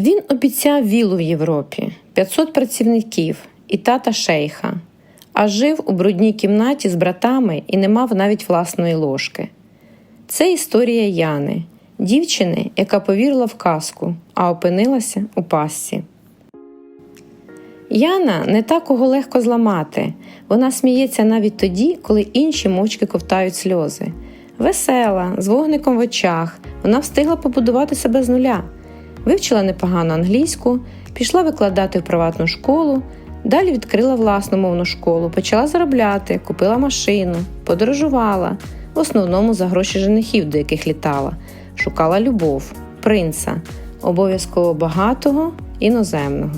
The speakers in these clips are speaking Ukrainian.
Він обіцяв вілу в Європі, 500 працівників і тата шейха, а жив у брудній кімнаті з братами і не мав навіть власної ложки. Це історія Яни, дівчини, яка повірила в казку, а опинилася у пастці. Яна не та, кого легко зламати. Вона сміється навіть тоді, коли інші мовчки ковтають сльози. Весела, з вогником в очах, вона встигла побудувати себе з нуля. Вивчила непогано англійську, пішла викладати в приватну школу, далі відкрила власну мовну школу, почала заробляти, купила машину, подорожувала, в основному за гроші женихів, до яких літала, шукала любов, принца, обов'язково багатого, іноземного.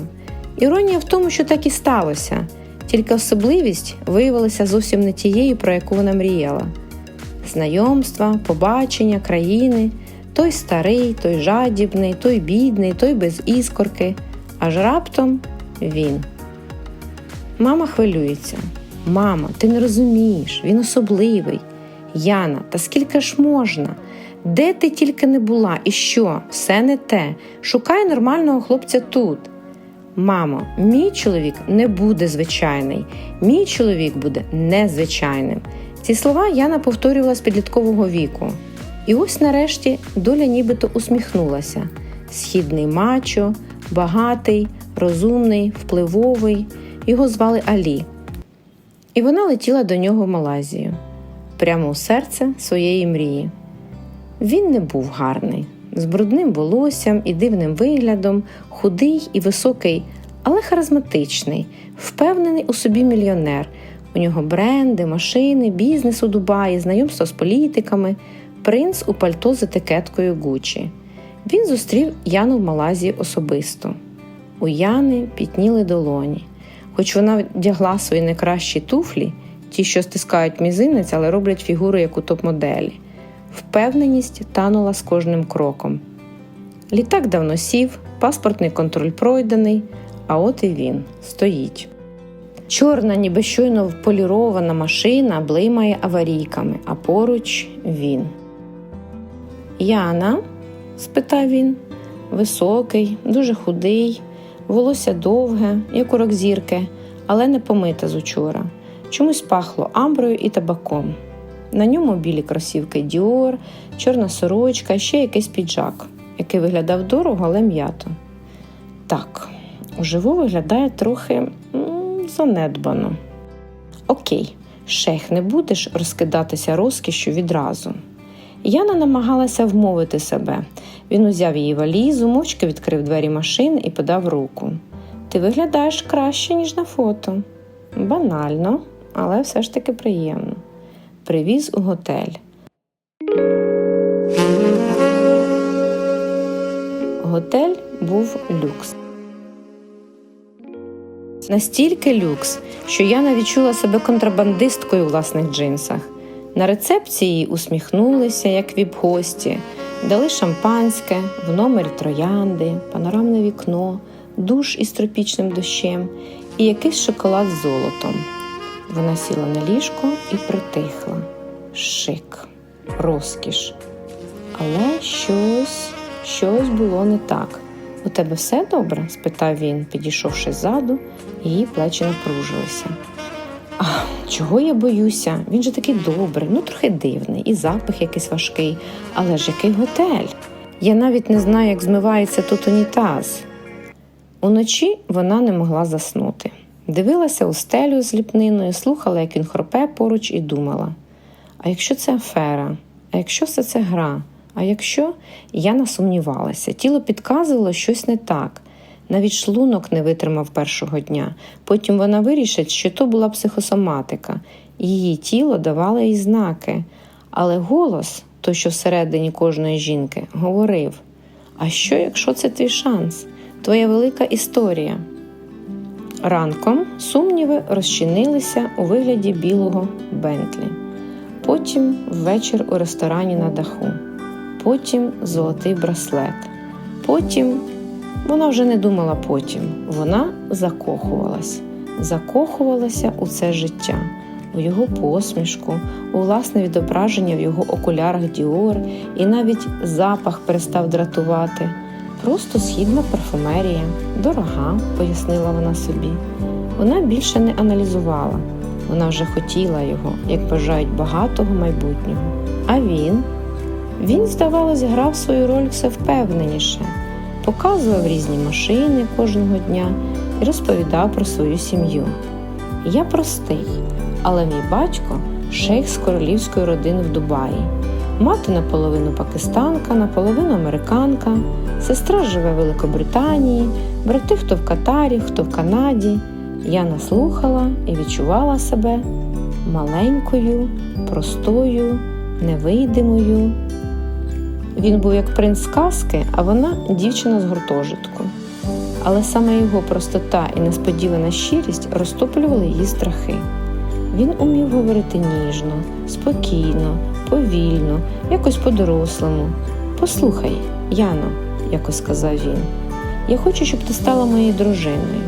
Іронія в тому, що так і сталося, тільки особливість виявилася зовсім не тією, про яку вона мріяла. Знайомства, побачення, країни, той старий, той жадібний, той бідний, той без іскорки, аж раптом він. Мама хвилюється. Мамо, ти не розумієш, він особливий. Яна, та скільки ж можна? Де ти тільки не була, і що? Все не те. Шукай нормального хлопця тут. Мамо, мій чоловік не буде звичайний, мій чоловік буде незвичайним. Ці слова Яна повторювала з підліткового віку. І ось нарешті доля нібито усміхнулася: східний мачо, багатий, розумний, впливовий. Його звали Алі. І вона летіла до нього в Малайзію, прямо у серце своєї мрії. Він не був гарний, з брудним волоссям і дивним виглядом, худий і високий, але харизматичний, впевнений у собі мільйонер. У нього бренди, машини, бізнес у Дубаї, знайомство з політиками, принц у пальто з етикеткою Гучі. Він зустрів Яну в Малайзії особисто. У Яни пітніли долоні. Хоч вона вдягла свої найкращі туфлі, ті, що стискають мізинець, але роблять фігуру як у топ-моделі. Впевненість танула з кожним кроком. Літак давно сів, паспортний контроль пройдений, а от і він стоїть. Чорна, ніби щойно полірована машина блимає аварійками, а поруч він. Яна? спитав він. Високий, дуже худий, волосся довге, як у рок-зірки, але не помите з учора. Чомусь пахло амброю і табаком. На ньому білі кросівки Діор, чорна сорочка, ще якийсь піджак, який виглядав дорого, але м'ято. Так, уживу виглядає трохи м, занедбано. Окей, шейх, не будеш розкидатися розкішю відразу. Яна намагалася вмовити себе. Він узяв її валізу, мовчки відкрив двері машини і подав руку. Ти виглядаєш краще, ніж на фото. Банально, але все ж таки приємно. Привіз у готель. Готель був люкс. Настільки люкс, що Яна відчула себе контрабандисткою у власних джинсах. На рецепції усміхнулися, як віп-гості, дали шампанське, в номері троянди, панорамне вікно, душ із тропічним дощем і якийсь шоколад з золотом. Вона сіла на ліжко і притихла. Шик, розкіш. Але щось, щось було не так. У тебе все добре? спитав він, підійшовши ззаду, її плечі напружилися. А, чого я боюся? Він же такий добрий, ну трохи дивний, і запах якийсь важкий. Але ж який готель? Я навіть не знаю, як змивається тут унітаз. Уночі вона не могла заснути. Дивилася у стелю з ліпниною, слухала, як він хропе поруч, і думала: а якщо це афера? А якщо все це гра? А якщо я насумнівалася, тіло підказувало щось не так. Навіть шлунок не витримав першого дня. Потім вона вирішить, що то була психосоматика, її тіло давало їй знаки. Але голос, той, що всередині кожної жінки, говорив: А що, якщо це твій шанс, твоя велика історія? Ранком сумніви розчинилися у вигляді білого Бентлі, потім ввечір у ресторані на даху, потім золотий браслет, потім вона вже не думала потім, вона закохувалась, закохувалася у це життя, у його посмішку, у власне відображення в його окулярах Діор, і навіть запах перестав дратувати. Просто східна парфумерія, дорога, пояснила вона собі. Вона більше не аналізувала, вона вже хотіла його, як бажають багатого майбутнього. А він? Він, здавалось, грав свою роль все впевненіше, показував різні машини кожного дня і розповідав про свою сім'ю. Я простий, але мій батько шейх з королівської родини в Дубаї. Мати наполовину пакистанка, наполовину американка, сестра живе в Великобританії, брати хто в Катарі, хто в Канаді. Я наслухала і відчувала себе маленькою, простою, невидимою. Він був як принц сказки, а вона дівчина з гуртожитку. Але саме його простота і несподівана щирість розтоплювали її страхи. Він умів говорити ніжно, спокійно, повільно, якось по-дорослому. Послухай, Яно, якось сказав він, я хочу, щоб ти стала моєю дружиною,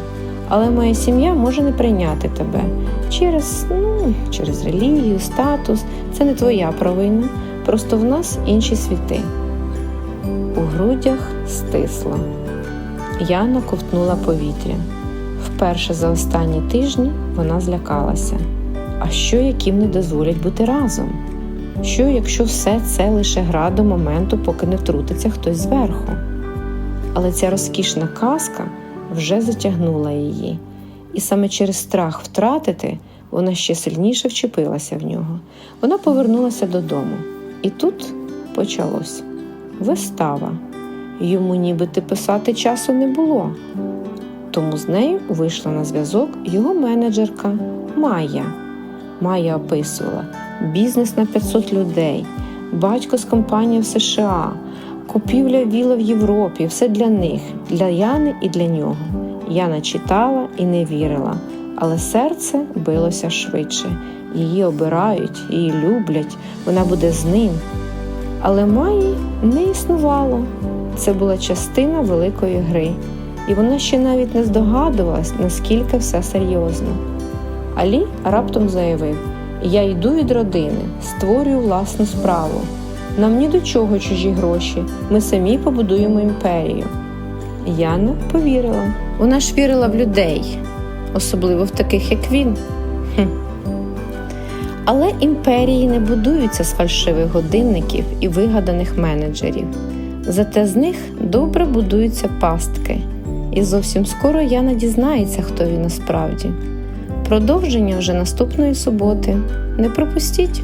але моя сім'я може не прийняти тебе через, ну, через релігію, статус. Це не твоя провина, просто в нас інші світи. У грудях стисло. Яна ковтнула повітря. Вперше за останні тижні вона злякалася. А що, яким не дозволять бути разом? Що, якщо все це лише гра до моменту, поки не втрутиться хтось зверху? Але ця розкішна казка вже затягнула її, і саме через страх втратити вона ще сильніше вчепилася в нього. Вона повернулася додому, і тут почалось вистава. Йому нібито писати часу не було. Тому з нею вийшла на зв'язок його менеджерка Майя. Майя описувала бізнес на 500 людей, батько з компанії в США, купівля віла в Європі, все для них, для Яни і для нього. Яна читала і не вірила, але серце билося швидше. Її обирають, її люблять, вона буде з ним. Але Майї не існувало. Це була частина великої гри, і вона ще навіть не здогадувалась, наскільки все серйозно. Алі раптом заявив: Я йду від родини, створюю власну справу. Нам ні до чого чужі гроші, ми самі побудуємо імперію. Яна повірила. Вона ж вірила в людей, особливо в таких, як він. Хм. Але імперії не будуються з фальшивих годинників і вигаданих менеджерів. Зате з них добре будуються пастки, і зовсім скоро Яна дізнається, хто він насправді. Продовження вже наступної суботи. Не пропустіть!